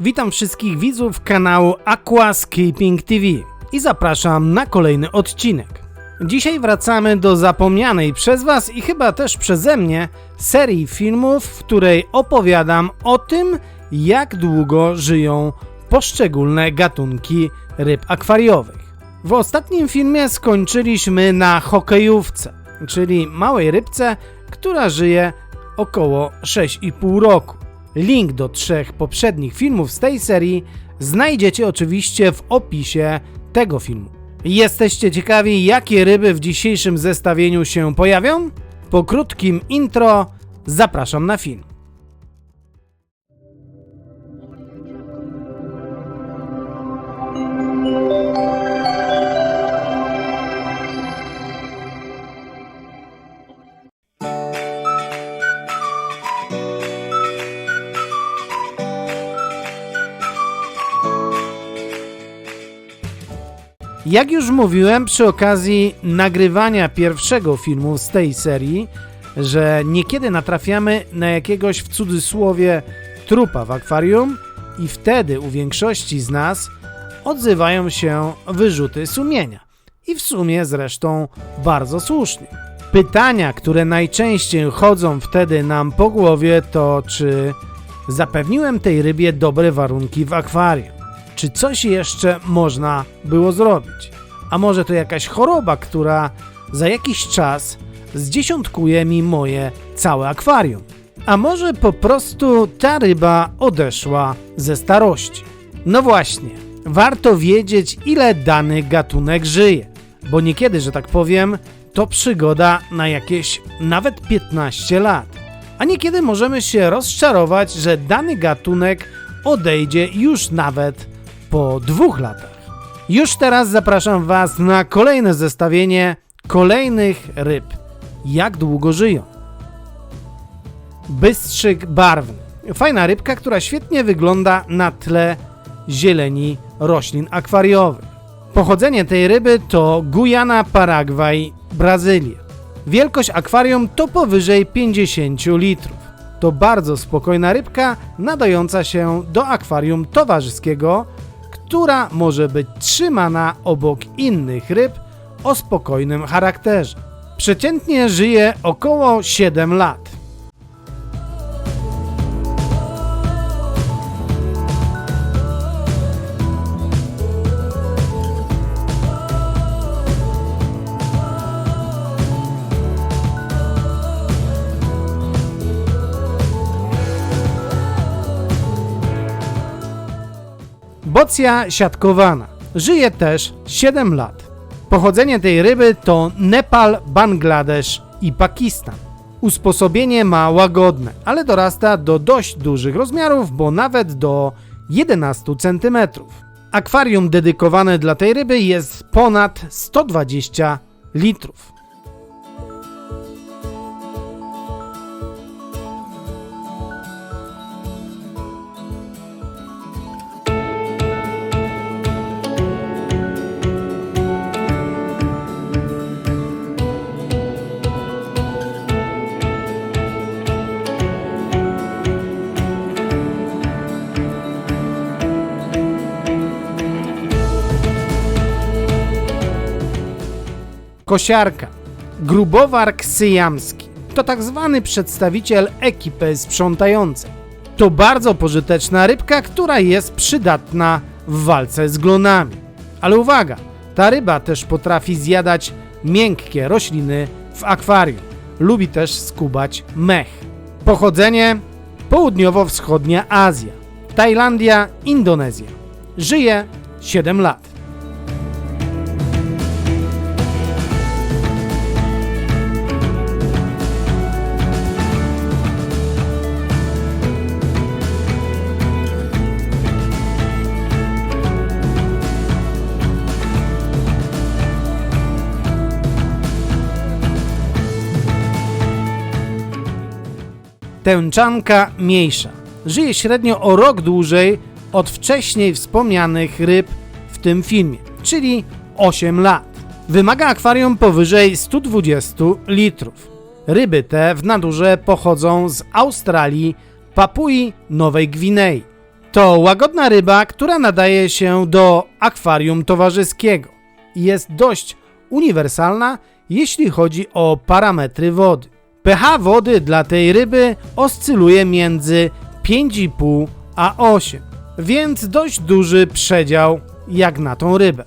Witam wszystkich widzów kanału Aquascaping TV i zapraszam na kolejny odcinek. Dzisiaj wracamy do zapomnianej przez Was i chyba też przeze mnie serii filmów, w której opowiadam o tym, jak długo żyją poszczególne gatunki ryb akwariowych. W ostatnim filmie skończyliśmy na hokejówce, czyli małej rybce, która żyje około 6,5 roku. Link do trzech poprzednich filmów z tej serii znajdziecie oczywiście w opisie tego filmu. Jesteście ciekawi, jakie ryby w dzisiejszym zestawieniu się pojawią? Po krótkim intro zapraszam na film. Jak już mówiłem przy okazji nagrywania pierwszego filmu z tej serii, że niekiedy natrafiamy na jakiegoś w cudzysłowie trupa w akwarium i wtedy u większości z nas odzywają się wyrzuty sumienia. I w sumie zresztą bardzo słusznie. Pytania, które najczęściej chodzą wtedy nam po głowie to czy zapewniłem tej rybie dobre warunki w akwarium? Czy coś jeszcze można było zrobić? A może to jakaś choroba, która za jakiś czas zdziesiątkuje mi moje całe akwarium? A może po prostu ta ryba odeszła ze starości? No właśnie, warto wiedzieć, ile dany gatunek żyje, bo niekiedy, że tak powiem, to przygoda na jakieś nawet 15 lat. A niekiedy możemy się rozczarować, że dany gatunek odejdzie już nawet po dwóch latach. Już teraz zapraszam Was na kolejne zestawienie kolejnych ryb. Jak długo żyją? Bystrzyk barwny. Fajna rybka, która świetnie wygląda na tle zieleni roślin akwariowych. Pochodzenie tej ryby to Gujana, Paragwaj, Brazylia. Wielkość akwarium to powyżej 50 litrów. To bardzo spokojna rybka nadająca się do akwarium towarzyskiego, która może być trzymana obok innych ryb o spokojnym charakterze. Przeciętnie żyje około 7 lat. Bocja siatkowana. Żyje też 7 lat. Pochodzenie tej ryby to Nepal, Bangladesz i Pakistan. Usposobienie ma łagodne, ale dorasta do dość dużych rozmiarów, bo nawet do 11 cm. Akwarium dedykowane dla tej ryby jest ponad 120 litrów. Kosiarka. Grubowark syjamski. To tak zwany przedstawiciel ekipy sprzątającej. To bardzo pożyteczna rybka, która jest przydatna w walce z glonami. Ale uwaga, ta ryba też potrafi zjadać miękkie rośliny w akwarium. Lubi też skubać mech. Pochodzenie południowo-wschodnia Azja. Tajlandia, Indonezja. Żyje 7 lat. Tęczanka mniejsza. Żyje średnio o rok dłużej od wcześniej wspomnianych ryb w tym filmie, czyli 8 lat. Wymaga akwarium powyżej 120 litrów. Ryby te w naturze pochodzą z Australii, Papui Nowej Gwinei. To łagodna ryba, która nadaje się do akwarium towarzyskiego. Jest dość uniwersalna, jeśli chodzi o parametry wody. pH wody dla tej ryby oscyluje między 5,5 a 8, więc dość duży przedział jak na tą rybę.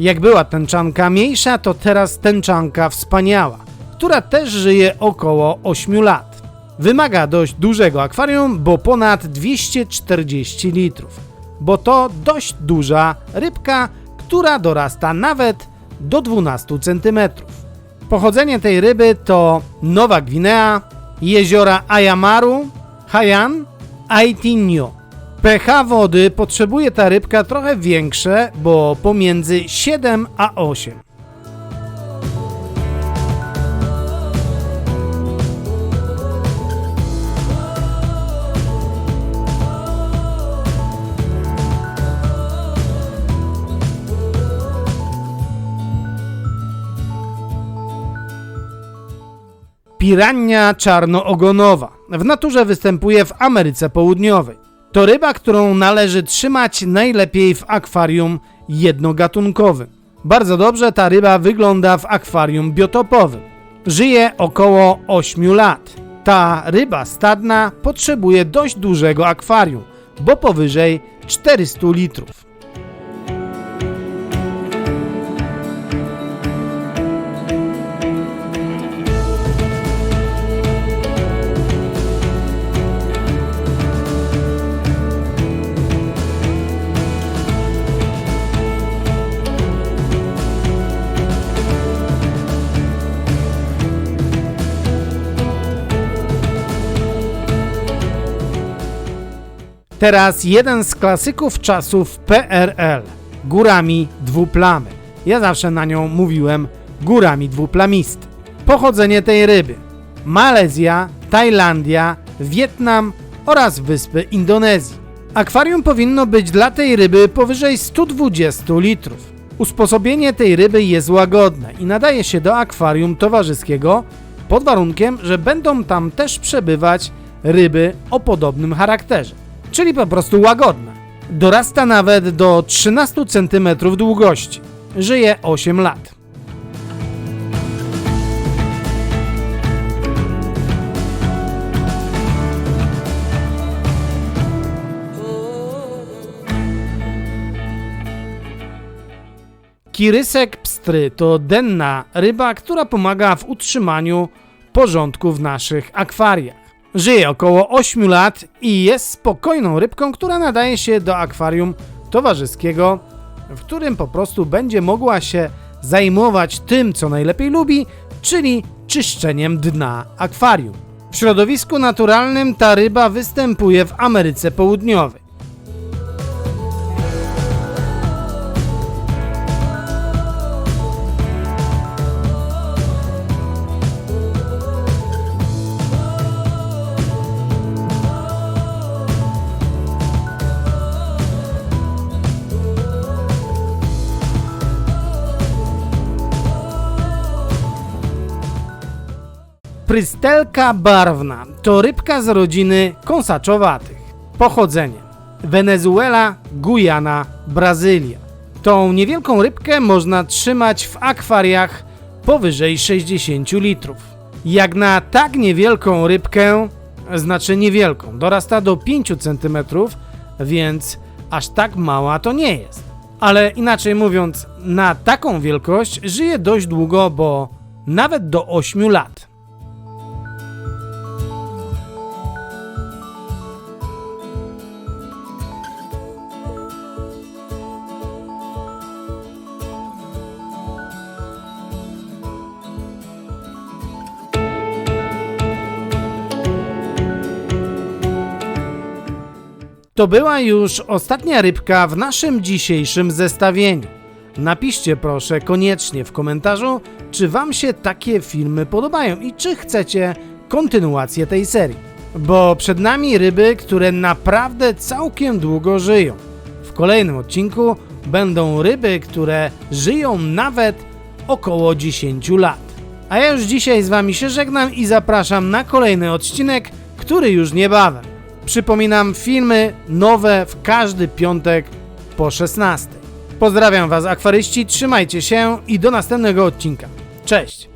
Jak była tęczanka mniejsza, to teraz tęczanka wspaniała, która też żyje około 8 lat. Wymaga dość dużego akwarium, bo ponad 240 litrów, bo to dość duża rybka, która dorasta nawet do 12 cm. Pochodzenie tej ryby to Nowa Gwinea, jeziora Ayamaru, Haiyan, Aitinho. pH wody potrzebuje ta rybka trochę większe, bo pomiędzy 7 a 8. Pirania czarnoogonowa. W naturze występuje w Ameryce Południowej. To ryba, którą należy trzymać najlepiej w akwarium jednogatunkowym. Bardzo dobrze ta ryba wygląda w akwarium biotopowym. Żyje około 8 lat. Ta ryba stadna potrzebuje dość dużego akwarium, bo powyżej 400 litrów. Teraz jeden z klasyków czasów PRL. Górami dwuplamy. Ja zawsze na nią mówiłem górami dwuplamisty. Pochodzenie tej ryby. Malezja, Tajlandia, Wietnam oraz wyspy Indonezji. Akwarium powinno być dla tej ryby powyżej 120 litrów. Usposobienie tej ryby jest łagodne i nadaje się do akwarium towarzyskiego pod warunkiem, że będą tam też przebywać ryby o podobnym charakterze czyli po prostu łagodna. Dorasta nawet do 13 cm długości. Żyje 8 lat. Kirysek pstry to denna ryba, która pomaga w utrzymaniu porządku w naszych akwariach. Żyje około 8 lat i jest spokojną rybką, która nadaje się do akwarium towarzyskiego, w którym po prostu będzie mogła się zajmować tym, co najlepiej lubi, czyli czyszczeniem dna akwarium. W środowisku naturalnym ta ryba występuje w Ameryce Południowej. Prystelka barwna to rybka z rodziny kąsaczowatych. Pochodzenie: Wenezuela, Gujana, Brazylia. Tą niewielką rybkę można trzymać w akwariach powyżej 60 litrów. Jak na tak niewielką rybkę, znaczy niewielką, dorasta do 5 cm, więc aż tak mała to nie jest. Ale inaczej mówiąc, na taką wielkość żyje dość długo, bo nawet do 8 lat. To była już ostatnia rybka w naszym dzisiejszym zestawieniu. Napiszcie proszę koniecznie w komentarzu, czy Wam się takie filmy podobają i czy chcecie kontynuację tej serii. Bo przed nami ryby, które naprawdę całkiem długo żyją. W kolejnym odcinku będą ryby, które żyją nawet około 10 lat. A ja już dzisiaj z Wami się żegnam i zapraszam na kolejny odcinek, który już niebawem. Przypominam, filmy nowe w każdy piątek po 16. Pozdrawiam Was, akwaryści, trzymajcie się i do następnego odcinka. Cześć!